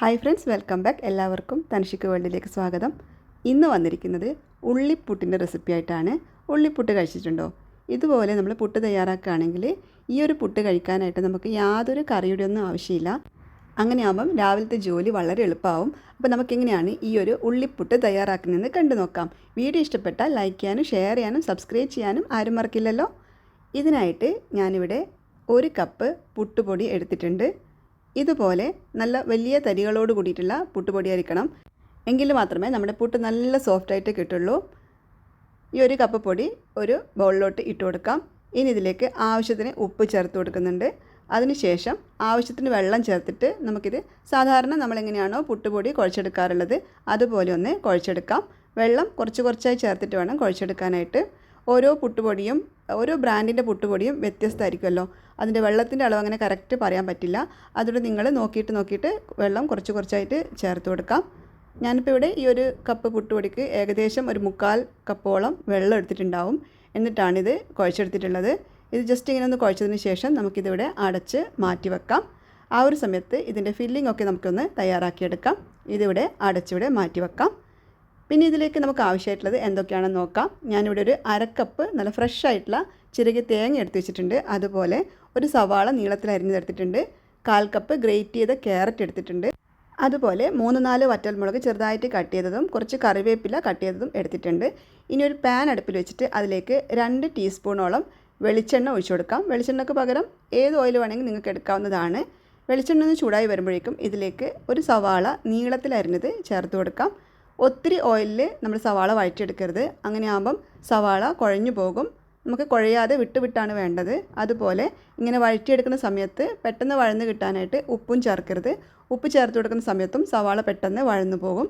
Hi friends welcome back. എല്ലാവർക്കും തനിഷിക്ക് വേൾഡിലേക്ക് സ്വാഗതം. ഇന്ന് വന്നിരിക്കുന്നത് ഉള്ളിപ്പുട്ടിന്റെ റെസിപ്പി ആയിട്ടാണ്. ഉള്ളിപ്പുട്ട് കഴിച്ചിട്ടുണ്ടോ? ഇതുപോലെ നമ്മൾ പുട്ട് തയ്യാറാക്കുകയാണെങ്കിൽ ഈ ഒരു പുട്ട് കഴിക്കാനായിട്ട് നമുക്ക് യാതൊരു കറിയുടെ ഒന്നും ആവശ്യമില്ല. അങ്ങനെയാകുമ്പം രാവിലത്തെ ജോലി വളരെ എളുപ്പമാവും. അപ്പോൾ നമുക്കെങ്ങനെയാണ് ഈ ഒരു ഉള്ളിപ്പുട്ട് തയ്യാറാക്കുന്നതെന്ന് കണ്ടു നോക്കാം. വീഡിയോ ഇഷ്ടപ്പെട്ടാൽ ലൈക്ക് ചെയ്യാനും ഷെയർ ചെയ്യാനും സബ്സ്ക്രൈബ് ചെയ്യാനും ആരും മറക്കില്ലല്ലോ. ഇതിനായിട്ട് ഞാനിവിടെ ഒരു കപ്പ് പുട്ടുപൊടി എടുത്തിട്ടുണ്ട്. ഇതുപോലെ നല്ല വലിയ തരികളോട് കൂടിയിട്ടുള്ള പുട്ടുപൊടി അരിക്കണം. എങ്കിൽ മാത്രമേ നമ്മുടെ പുട്ട് നല്ല സോഫ്റ്റായിട്ട് കിട്ടുള്ളൂ. ഈ ഒരു കപ്പ് പൊടി ഒരു ബൗളിലോട്ട് ഇട്ട് കൊടുക്കാം. ഇനി ഇതിലേക്ക് ആവശ്യത്തിന് ഉപ്പ് ചേർത്ത് കൊടുക്കുന്നുണ്ട്. അതിനുശേഷം ആവശ്യത്തിന് വെള്ളം ചേർത്തിട്ട് നമുക്കിത് സാധാരണ നമ്മളെങ്ങനെയാണോ പുട്ടുപൊടി കുഴച്ചെടുക്കാറുള്ളത് അതുപോലെ ഒന്ന് കുഴച്ചെടുക്കാം. വെള്ളം കുറച്ച് കുറച്ചായി ചേർത്തിട്ട് വേണം കുഴച്ചെടുക്കാനായിട്ട്. ഓരോ പുട്ടുപൊടിയും ഓരോ ബ്രാൻഡിന്റെ പുട്ടുപൊടിയും വ്യത്യസ്തമായിരിക്കുമല്ലോ. അതിന്റെ വെള്ളത്തിന്റെ അളവ് അങ്ങനെ കറക്റ്റ് പറയാൻ പറ്റില്ല. അതുകൊണ്ട് നിങ്ങൾ നോക്കിയിട്ട് നോക്കിയിട്ട് വെള്ളം കുറച്ച് കുറച്ചായിട്ട് ചേർത്ത് കൊടുക്കാം. ഞാനിപ്പോൾ ഇവിടെ ഈ ഒരു കപ്പ് പുട്ടുപൊടിക്ക് ഏകദേശം ഒരു മുക്കാൽ കപ്പോളം വെള്ളം എടുത്തിട്ടുണ്ടാവും. എന്നിട്ടാണിത് കുഴച്ചെടുത്തിട്ടുള്ളത്. ഇത് ജസ്റ്റ് ഇങ്ങനെ ഒന്ന് കുഴച്ചതിന് ശേഷം നമുക്കിതിവിടെ അടച്ച് മാറ്റി വെക്കാം. ആ ഒരു സമയത്ത് ഇതിന്റെ ഫില്ലിംഗ് ഒക്കെ നമുക്കൊന്ന് തയ്യാറാക്കിയെടുക്കാം. ഇതിവിടെ അടച്ചിവിടെ മാറ്റി വെക്കാം. പിന്നെ ഇതിലേക്ക് നമുക്ക് ആവശ്യമായിട്ടുള്ളത് എന്തൊക്കെയാണെന്ന് നോക്കാം. ഞാനിവിടെ ഒരു അരക്കപ്പ് നല്ല ഫ്രഷ് ആയിട്ടുള്ള ചിരകി തേങ്ങ എടുത്ത് വെച്ചിട്ടുണ്ട്. അതുപോലെ ഒരു സവാള നീളത്തിൽ അരിഞ്ഞെടുത്തിട്ടുണ്ട് കാൽ കപ്പ് ഗ്രേറ്റ് ചെയ്ത ക്യാരറ്റ് എടുത്തിട്ടുണ്ട്. അതുപോലെ മൂന്ന് നാല് വറ്റൽമുളക് ചെറുതായിട്ട് കട്ട് ചെയ്തതും കുറച്ച് കറിവേപ്പില കട്ട് ചെയ്തതും എടുത്തിട്ടുണ്ട്. ഇനി ഒരു പാൻ അടുപ്പിൽ വെച്ചിട്ട് അതിലേക്ക് രണ്ട് ടീസ്പൂണോളം വെളിച്ചെണ്ണ ഒഴിച്ചു കൊടുക്കാം. വെളിച്ചെണ്ണക്ക് പകരം ഏത് ഓയിൽ വേണമെങ്കിൽ നിങ്ങൾക്ക് എടുക്കാവുന്നതാണ്. വെളിച്ചെണ്ണ ഒന്ന് ചൂടായി വരുമ്പോഴേക്കും ഇതിലേക്ക് ഒരു സവാള നീളത്തിൽ അരിഞ്ഞത് ചേർത്ത് കൊടുക്കാം. ഒത്തിരി ഓയിലിൽ നമ്മൾ സവാള വഴറ്റിയെടുക്കരുത്. അങ്ങനെ ആകുമ്പം സവാള കുഴഞ്ഞു പോകും. നമുക്ക് കുഴയാതെ വിട്ടുവിട്ടാണ് വേണ്ടത്. അതുപോലെ ഇങ്ങനെ വഴറ്റിയെടുക്കുന്ന സമയത്ത് പെട്ടെന്ന് വഴന്ന് കിട്ടാനായിട്ട് ഉപ്പും ചേർക്കരുത്. ഉപ്പ് ചേർത്ത് കൊടുക്കുന്ന സമയത്തും സവാള പെട്ടെന്ന് വഴന്നു പോകും.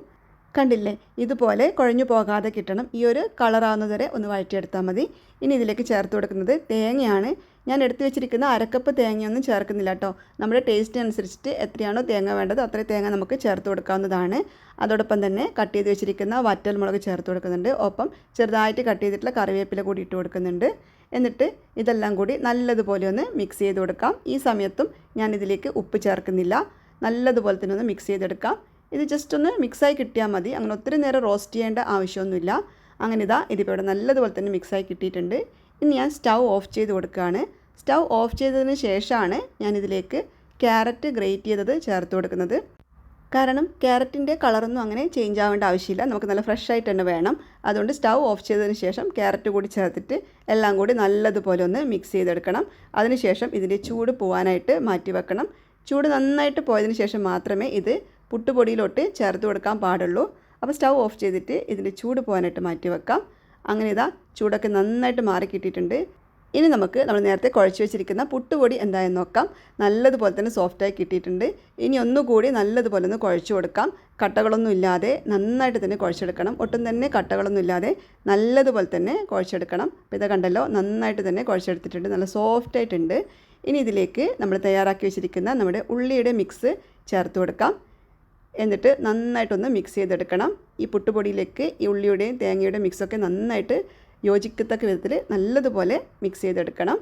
കണ്ടില്ലേ? ഇതുപോലെ കുഴഞ്ഞു പോകാതെ കിട്ടണം. ഈ ഒരു കളറാവുന്നത് വരെ ഒന്ന് വഴറ്റിയെടുത്താൽ മതി. ഇനി ഇതിലേക്ക് ചേർത്ത് കൊടുക്കുന്നത് തേങ്ങയാണ്. ഞാൻ എടുത്തു വെച്ചിരിക്കുന്ന അരക്കപ്പ് തേങ്ങയൊന്നും ചേർക്കുന്നില്ല കേട്ടോ. നമ്മുടെ ടേസ്റ്റ് അനുസരിച്ചിട്ട് എത്രയാണോ തേങ്ങ വേണ്ടത് അത്രയും തേങ്ങ നമുക്ക് ചേർത്ത് കൊടുക്കാവുന്നതാണ്. അതോടൊപ്പം തന്നെ കട്ട് ചെയ്ത് വെച്ചിരിക്കുന്ന വറ്റൽ മുളക് ചേർത്ത് കൊടുക്കുന്നുണ്ട്. ഒപ്പം ചെറുതായിട്ട് കട്ട് ചെയ്തിട്ടുള്ള കറിവേപ്പില കൂടി ഇട്ട് കൊടുക്കുന്നുണ്ട്. എന്നിട്ട് ഇതെല്ലാം കൂടി നല്ലതുപോലെ ഒന്ന് മിക്സ് ചെയ്ത് കൊടുക്കാം. ഈ സമയത്തും ഞാൻ ഇതിലേക്ക് ഉപ്പ് ചേർക്കുന്നില്ല. നല്ലതുപോലെ തന്നെ ഒന്ന് മിക്സ് ചെയ്തെടുക്കാം. ഇത് ജസ്റ്റ് ഒന്ന് മിക്സായി കിട്ടിയാൽ മതി. അങ്ങനെ ഒത്തിരി നേരം റോസ്റ്റ് ചെയ്യേണ്ട ആവശ്യമൊന്നുമില്ല. അങ്ങനെ ഇതാ ഇതിപ്പോൾ ഇവിടെ നല്ലതുപോലെ തന്നെ മിക്സായി കിട്ടിയിട്ടുണ്ട്. ഇനി ഞാൻ സ്റ്റൗ ഓഫ് ചെയ്ത് കൊടുക്കുകയാണ്. സ്റ്റൗ ഓഫ് ചെയ്തതിന് ശേഷമാണ് ഞാൻ ഇതിലേക്ക് ക്യാരറ്റ് ഗ്രേറ്റ് ചെയ്തത് ചേർത്ത് കൊടുക്കുന്നത്. കാരണം ക്യാരറ്റിന്റെ കളറൊന്നും അങ്ങനെ ചേഞ്ച് ആവേണ്ട ആവശ്യമില്ല. നമുക്ക് നല്ല ഫ്രഷ് ആയിട്ട് തന്നെ വേണം. അതുകൊണ്ട് സ്റ്റൗ ഓഫ് ചെയ്തതിന് ശേഷം ക്യാരറ്റ് കൂടി ചേർത്തിട്ട് എല്ലാം കൂടി നല്ലതുപോലെ ഒന്ന് മിക്സ് ചെയ്തെടുക്കണം. അതിനുശേഷം ഇതിന്റെ ചൂട് പോകാനായിട്ട് മാറ്റി വെക്കണം. ചൂട് നന്നായിട്ട് പോയതിന് ശേഷം മാത്രമേ ഇത് പുട്ടുപൊടിയിലോട്ട് ചേർത്ത് കൊടുക്കാൻ പാടുള്ളൂ. അപ്പോൾ സ്റ്റൗ ഓഫ് ചെയ്തിട്ട് ഇതിന്റെ ചൂട് പോകാനായിട്ട് മാറ്റി വെക്കാം. അങ്ങനെ ഇതാ ചൂടൊക്കെ നന്നായിട്ട് മാറി കിട്ടിയിട്ടുണ്ട്. ഇനി നമുക്ക് നമ്മൾ നേരത്തെ കുഴച്ച് വെച്ചിരിക്കുന്ന പുട്ടുപൊടി എന്തായെന്ന് നോക്കാം. നല്ലതുപോലെ തന്നെ സോഫ്റ്റായി കിട്ടിയിട്ടുണ്ട്. ഇനി ഒന്നുകൂടി നല്ലതുപോലെ ഒന്ന് കുഴച്ച് കൊടുക്കാം. കട്ടകളൊന്നും ഇല്ലാതെ നന്നായിട്ട് തന്നെ കുഴച്ചെടുക്കണം. ഒട്ടും തന്നെ കട്ടകളൊന്നും ഇല്ലാതെ നല്ലതുപോലെ തന്നെ കുഴച്ചെടുക്കണം. അപ്പോൾ ഇതാ കണ്ടല്ലോ നന്നായിട്ട് തന്നെ കുഴച്ചെടുത്തിട്ടുണ്ട്. നല്ല സോഫ്റ്റായിട്ടുണ്ട് ഇനി ഇതിലേക്ക് നമ്മൾ തയ്യാറാക്കി വെച്ചിരിക്കുന്ന നമ്മുടെ ഉള്ളിയുടെ മിക്സ് ചേർത്ത് കൊടുക്കാം. എന്നിട്ട് നന്നായിട്ടൊന്ന് മിക്സ് ചെയ്തെടുക്കണം. ഈ പുട്ടുപൊടിയിലേക്ക് ഈ ഉള്ളിയുടെയും തേങ്ങയുടെയും മിക്സൊക്കെ നന്നായിട്ട് യോജിക്കത്തക്ക വിധത്തിൽ നല്ലതുപോലെ മിക്സ് ചെയ്തെടുക്കണം.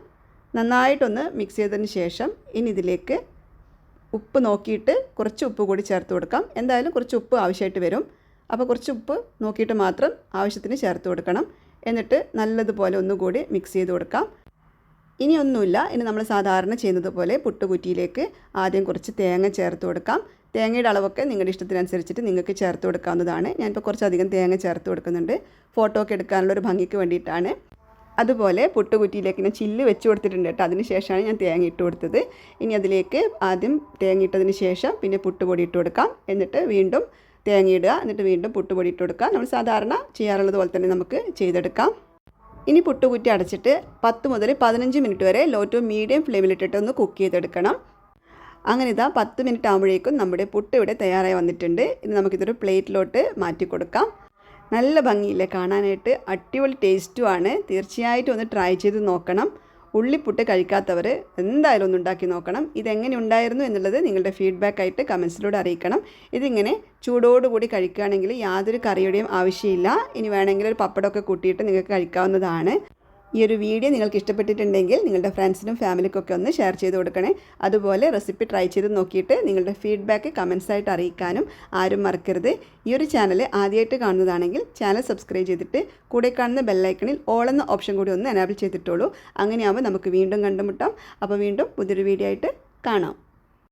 നന്നായിട്ടൊന്ന് മിക്സ് ചെയ്തതിന് ശേഷം ഇനി ഇതിലേക്ക് ഉപ്പ് നോക്കിയിട്ട് കുറച്ച് ഉപ്പ് കൂടി ചേർത്ത് കൊടുക്കാം. എന്തായാലും കുറച്ച് ഉപ്പ് ആവശ്യമായിട്ട് വരും. അപ്പോൾ കുറച്ച് ഉപ്പ് നോക്കിയിട്ട് മാത്രം ആവശ്യത്തിന് ചേർത്ത് കൊടുക്കണം. എന്നിട്ട് നല്ലതുപോലെ ഒന്നുകൂടി മിക്സ് ചെയ്ത് കൊടുക്കാം. ഇനി ഒന്നുമില്ല. ഇനി നമ്മൾ സാധാരണ ചെയ്യുന്നത് പോലെ പുട്ടുകുറ്റിയിലേക്ക് ആദ്യം കുറച്ച് തേങ്ങ ചേർത്ത് കൊടുക്കാം. തേങ്ങയുടെ അളവൊക്കെ നിങ്ങളുടെ ഇഷ്ടത്തിനനുസരിച്ചിട്ട് നിങ്ങൾക്ക് ചേർത്ത് കൊടുക്കാവുന്നതാണ്. ഞാനിപ്പോൾ കുറച്ചധികം തേങ്ങ ചേർത്ത് കൊടുക്കുന്നുണ്ട്. ഫോട്ടോ ഒക്കെ എടുക്കാനുള്ള ഒരു ഭംഗിക്ക് വേണ്ടിയിട്ടാണ്. അതുപോലെ പുട്ടുകുറ്റിയിലേക്ക് ഞാൻ ചില്ല് വെച്ച് കൊടുത്തിട്ടുണ്ട് കേട്ടോ. അതിന് ശേഷമാണ് ഞാൻ തേങ്ങ ഇട്ട് കൊടുത്തത്. ഇനി അതിലേക്ക് ആദ്യം തേങ്ങ ഇട്ടതിന് ശേഷം പിന്നെ പുട്ടുപൊടി ഇട്ട് കൊടുക്കാം. എന്നിട്ട് വീണ്ടും തേങ്ങ ഇടുക. എന്നിട്ട് വീണ്ടും പുട്ടുപൊടി ഇട്ട് കൊടുക്കുക. നമ്മൾ സാധാരണ ചെയ്യാറുള്ളത് പോലെ തന്നെ നമുക്ക് ചെയ്തെടുക്കാം. ഇനി പുട്ടുകുറ്റി അടച്ചിട്ട് പത്ത് മുതൽ പതിനഞ്ച് മിനിറ്റ് വരെ ലോ ടു മീഡിയം ഫ്ലെയിമിലിട്ടിട്ട് ഒന്ന് കുക്ക് ചെയ്തെടുക്കണം. അങ്ങനെ ഇതാ പത്ത് മിനിറ്റ് ആകുമ്പോഴേക്കും നമ്മുടെ പുട്ട് ഇവിടെ തയ്യാറായി വന്നിട്ടുണ്ട്. ഇത് നമുക്കിതൊരു പ്ലേറ്റിലോട്ട് മാറ്റി കൊടുക്കാം. നല്ല ഭംഗിയില്ലേ? കാണാനായിട്ട് അടിപൊളി ടേസ്റ്റുമാണ് തീർച്ചയായിട്ടും ഒന്ന് ട്രൈ ചെയ്ത് നോക്കണം. ഉള്ളിപ്പുട്ട് കഴിക്കാത്തവർ എന്തായാലും ഒന്ന് ഉണ്ടാക്കി നോക്കണം. ഇതെങ്ങനെ ഉണ്ടായിരുന്നു എന്നുള്ളത് നിങ്ങളുടെ ഫീഡ്ബാക്ക് ആയിട്ട് കമൻസിലൂടെ അറിയിക്കണം. ഇതിങ്ങനെ ചൂടോടുകൂടി കഴിക്കുകയാണെങ്കിൽ യാതൊരു കറിയുടെയും ആവശ്യമില്ല. ഇനി വേണമെങ്കിൽ ഒരു പപ്പടമൊക്കെ കൂട്ടിയിട്ട് നിങ്ങൾക്ക് കഴിക്കാവുന്നതാണ്. ഈ ഒരു വീഡിയോ നിങ്ങൾക്ക് ഇഷ്ടപ്പെട്ടിട്ടുണ്ടെങ്കിൽ നിങ്ങളുടെ ഫ്രണ്ട്സിനും ഫാമിലിക്കൊക്കെ ഒന്ന് ഷെയർ ചെയ്ത് കൊടുക്കണേ. അതുപോലെ റെസിപ്പി ട്രൈ ചെയ്ത് നോക്കിയിട്ട് നിങ്ങളുടെ ഫീഡ്ബാക്ക് കമൻസ് ആയിട്ട് അറിയിക്കാനും ആരും മറക്കരുത്. ഈ ഒരു ചാനൽ ആദ്യമായിട്ട് കാണുന്നതാണെങ്കിൽ ചാനൽ സബ്സ്ക്രൈബ് ചെയ്തിട്ട് കൂടെ കാണുന്ന ബെല്ലൈക്കണിൽ ഓൾ എന്ന ഓപ്ഷൻ കൂടി ഒന്ന് എനാബിൾ ചെയ്തിട്ടുള്ളൂ അങ്ങനെയാകുമ്പോൾ നമുക്ക് വീണ്ടും കണ്ടുമുട്ടാം. അപ്പോൾ വീണ്ടും പുതിയൊരു വീഡിയോ ആയിട്ട് കാണാം.